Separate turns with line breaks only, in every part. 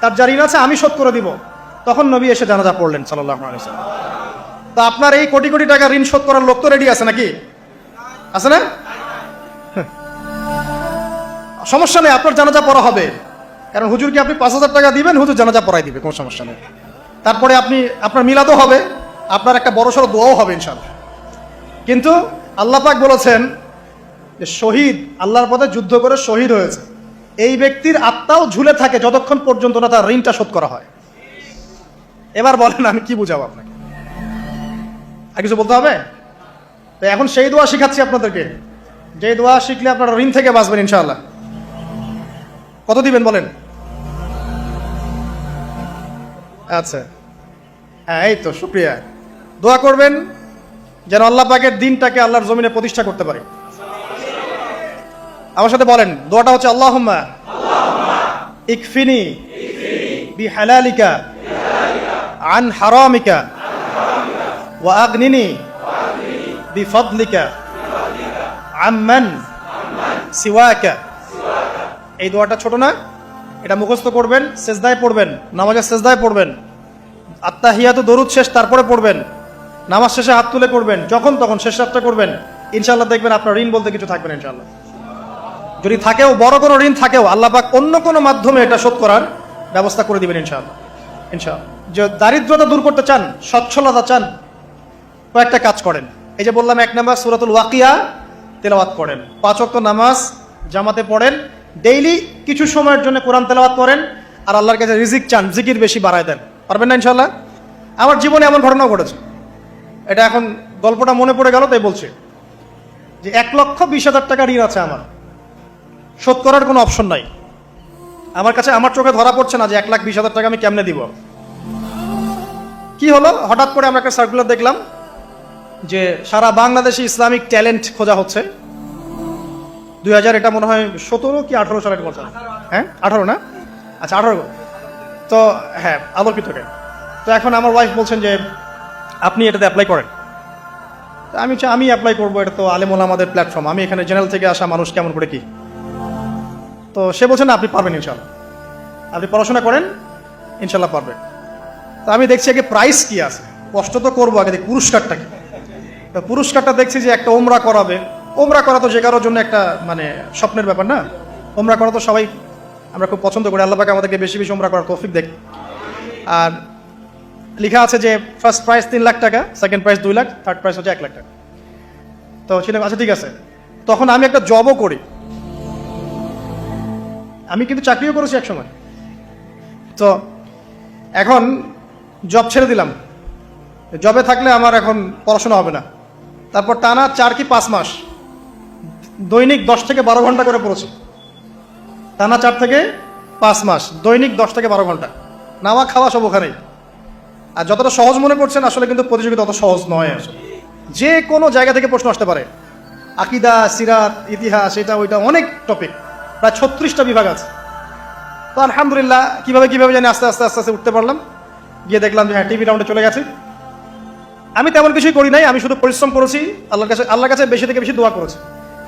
তার যা ঋণ আছে আমি শোধ করে দিব। তখন নবী এসে জানাজা পড়লেন সাল্লাহ তো আপনার এই কোটি কোটি টাকা ঋণ শোধ করার লোক তো রেডি আছে নাকি? আছে না? সমস্যা নেই, আপনার জানাজা পড়া হবে। কারণ হুজুরকে আপনি পাঁচ হাজার টাকা দিবেন? হুজুর জানাজা পড়াই দিবে, কোনো সমস্যা নেই। তারপরে আপনি, আপনার মিলাদও হবে, আপনার একটা বড় সড়ো দোয়াও হবে ইনশাল্লাহ কিন্তু আল্লাহ পাক বলেছেন যে শহীদ, আল্লাহর পথে যুদ্ধ করে শহীদ হয়েছে। এই ব্যক্তির আত্মাও ঝুলে থাকে যতক্ষণ পর্যন্ত না তার ঋণটা শোধ করা হয়। এবার বলেন, আমি কি বুঝাবো আপনাকে? আর কিছু বলতে হবে? তো এখন সেই দোয়া শিখাচ্ছি আপনাদেরকে। যে দোয়া শিখলে আপনারা ঋণ থেকে বাঁচবেন, ইনশাআল্লাহ। কত দিবেন বলেন? আচ্ছা। হ্যাঁ এই তো, শুক্রিয়া। দোয়া করবেন যেন আল্লাহ পাকের দিনটাকে আল্লাহর জমিনে প্রতিষ্ঠা করতে পারে। আমার সাথে বলেন দোয়াটা হচ্ছে আল্লাহ ইকফিনি। বি হালালিকা আন হারামিকা। ওয়া আগনিনি। বি ফদলিকা আম্মান। সিওয়াকা। এই দোয়াটা ছোট না? এটা মুখস্থ করবেন সেজদায় পড়বেন নামাজের সেজদায় পড়বেন। আত্মাহিয়াত দরুদ শেষ তারপরে পড়বেন। নামাজ শেষে হাত তুলে করবেন যখন তখন শেষ রাতটা করবেন। ইনশাল্লাহ দেখবেন আপনার ঋণ বলতে কিছু থাকবেন ইনশাল্লাহ যদি থাকেও, বড় কোনো ঋণ থাকেও, আল্লাহ পাক অন্য কোনো মাধ্যমে এটা শোধ করার ব্যবস্থা করে দিবেন ইনশাআল্লাহ। ইনশাআল্লাহ। যে দারিদ্রতা দূর করতে চান, সচ্ছলতা চান, কয়েকটা কাজ করেন। এই যে বললাম, এক নাম্বার সুরাতুল ওয়াকিয়া তেলাওয়াত করেন। পাঁচ ওয়াক্ত নামাজ, জামাতে পড়েন, ডেইলি কিছু সময়ের জন্য কোরআন তেলাওয়াত করেন, আর আল্লাহর কাছে রিজিক চান, জিকির বেশি বাড়ায় দেন। পারবেন না ইনশাল্লাহ আমার জীবনে এমন ঘটনাও ঘটেছে। এটা এখন গল্পটা মনে পড়ে গেল, তাই বলছে। যে এক লক্ষ বিশ হাজার টাকা ঋণ আছে আমার। শোধ করার কোনো অপশন নাই। আমার কাছে আমার চোখে ধরা পড়ছে না যে এক লাখ বিশ হাজার টাকা আমি কেমনে দিব। কি হলো? হঠাৎ করে আমরা একটা সার্কুলার দেখলাম যে সারা বাংলাদেশে ইসলামিক ট্যালেন্ট খোঁজা হচ্ছে। দুই হাজার এটা মনে হয় সতেরো কি আঠারো সালের কথা। হ্যাঁ? আঠারো না? আচ্ছা আঠারো। তো হ্যাঁ আলোকিতকে তো এখন আমার ওয়াইফ বলছেন যে আপনি এটাতে অ্যাপ্লাই করেন। আমি আমি অ্যাপ্লাই করব, এটা তো আলেমুল আমাদের প্ল্যাটফর্ম আমি এখানে জেনারেল থেকে আসা মানুষ, কেমন করে কি? তো সে বলছেন না, আপনি পারবেন ইনশাল্লাহ আপনি পড়াশোনা করেন ইনশাল্লাহ পারবেন তো আমি দেখছি আগে প্রাইস কি আছে। কষ্ট তো করব আগে পুরস্কারটা কি। তো পুরস্কারটা দেখছি যে একটা ওমরা করাবে। ওমরা করা তো যে কারোর জন্য একটা মানে স্বপ্নের ব্যাপার না? ওমরা করা তো সবাই, আমরা খুব পছন্দ করি। আল্লাহ পাকে আমাদেরকে বেশি বেশি ওমরা করার তৌফিক দেখ। আর লেখা আছে যে ফার্স্ট প্রাইস তিন লাখ টাকা সেকেন্ড প্রাইস দুই লাখ থার্ড প্রাইস হচ্ছে এক লাখ টাকা। তো ছিলাম আচ্ছা ঠিক আছে। তখন আমি একটা জবও করি। আমি কিন্তু চাকরিও করেছি এক সময় তো এখন জব ছেড়ে দিলাম। জবে থাকলে আমার এখন পড়াশোনা হবে না। তারপর টানা চার কি পাঁচ মাস দৈনিক দশ থেকে বারো ঘণ্টা করে পড়েছি। টানা চার থেকে পাঁচ মাস দৈনিক দশ থেকে বারো ঘণ্টা। নামা খাওয়া সব ওখানেই। আর যতটা সহজ মনে করছেন আসলে কিন্তু প্রতিযোগিতা অত সহজ নয় আসলে যে কোনো জায়গা থেকে প্রশ্ন আসতে পারে। আকিদা, সিরাত, ইতিহাস, এটা, ওইটা অনেক টপিক প্রায় ছত্রিশটা বিভাগ আছে। তো আলহামদুলিল্লাহ, কীভাবে কীভাবে জানি আস্তে আস্তে আস্তে আস্তে উঠতে পারলাম। গিয়ে দেখলাম যে হ্যাঁ টিভি রাউন্ডে চলে গেছে। আমি তেমন কিছুই করি নাই, আমি শুধু পরিশ্রম করেছি, আল্লাহর কাছে আল্লাহর কাছে বেশি থেকে বেশি দোয়া করেছি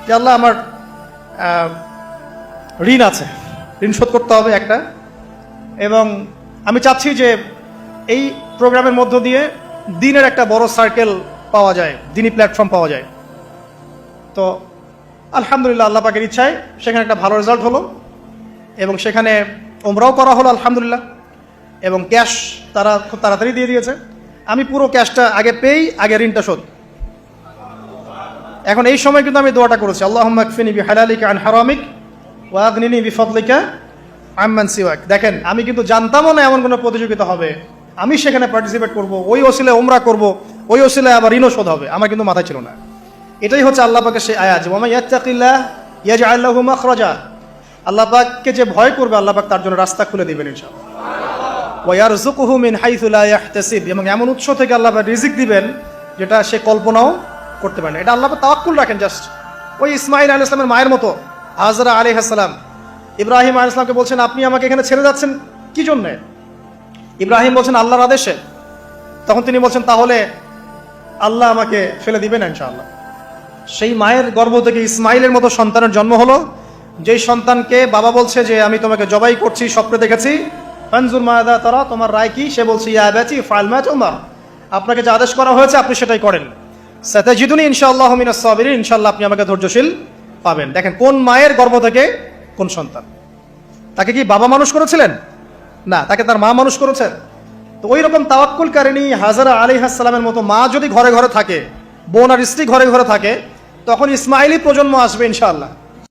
যে আল্লাহ আমার ঋণ আছে। ঋণ শোধ করতে হবে একটা। এবং আমি চাচ্ছি যে এই প্রোগ্রামের মধ্য দিয়ে দিনের একটা বড় সার্কেল পাওয়া যায় দিনই প্ল্যাটফর্ম পাওয়া যায়। তো আলহামদুলিল্লাহ, আল্লাহ পাকের ইচ্ছায় সেখানে একটা ভালো রেজাল্ট হলো এবং সেখানে ওমরাও করা হলো, আলহামদুলিল্লাহ। এবং ক্যাশ তারা খুব তাড়াতাড়ি দিয়ে দিয়েছে। আমি পুরো ক্যাশটা আগে পেয়েই আগে ঋণটা শোধ। এখন এই সময় কিন্তু আমি দোয়াটা করেছি আল্লাহ বি হালালিকা আন হারামিক ওয়াগনিনি বি ফদলিকা আম্মান সিওয়াক। দেখেন, আমি কিন্তু জানতামও না এমন কোনো প্রতিযোগিতা হবে। আমি সেখানে পার্টিসিপেট করব, ওই ওসিলে ওমরা করব, ওই ওসিলে আবার ঋণও শোধ হবে। আমার কিন্তু মাথায় ছিল না। এটাই হচ্ছে আল্লাহ পাকের সেই আয়াত ওমা ইয়াত্তাকিল্লাহ ইয়াজআল্লাহু মাখরাজা। আল্লাহ পাককে যে ভয় করবে, আল্লাহ পাক তার জন্য রাস্তা খুলে দিবেন, ইনশাআল্লাহ। ওয়ারজুকুহু মিন হাইথু লা ইয়াহতাসিব এবং এমন উৎস থেকে আল্লাপাক রিজিক দিবেন, যেটা সে কল্পনাও করতে পারে না। এটা আল্লাহ পাক তাওয়াক্কুল রাখেন জাস্ট। ওই ইসমাইল আলাইহিস সালামের মায়ের মতো, হাজরা আলাইহিস সালাম। ইব্রাহিম আলাইহিস সালামকে বলছেন, আপনি আমাকে এখানে ছেড়ে যাচ্ছেন কি জন্যে? ইব্রাহিম বলছেন, আল্লাহর আদেশে। তখন তিনি বলছেন, তাহলে আল্লাহ আমাকে ফেলে দিবেন, ইনশাআল্লাহ। সেই মায়ের গর্ভ থেকে ইসমাইলের মতো সন্তানের জন্ম হলো। যেই সন্তানকে বাবা বলছে যে, আমি তোমাকে জবাই করছি, স্বপ্নে দেখেছি। ফানজুর মায়াদা তারা, তোমার রায় কি? সে বলছে, ইয়া ব্যাচি ফাইল ম্যাচ ওমা আপনাকে যে আদেশ করা হয়েছে, আপনি সেটাই করেন। সাতাজিদুনি ইনশাআল্লাহ মিনাস সাবিরিন। ইনশাআল্লাহ আপনি আমাকে ধৈর্যশীল পাবেন। দেখেন, কোন মায়ের গর্ভ থেকে কোন সন্তান? তাকে কি বাবা মানুষ করেছিলেন? না, তাকে তার মা মানুষ করেছেন তো ওই রকম তাওয়াক্কুল কারিনী হাজারা আলী হাসালামের মতো মা যদি ঘরে ঘরে থাকে, বোন আর স্ত্রী ঘরে ঘরে থাকে তখন ইসমাইলি প্রজন্ম আসবে ইনশাআল্লাহ।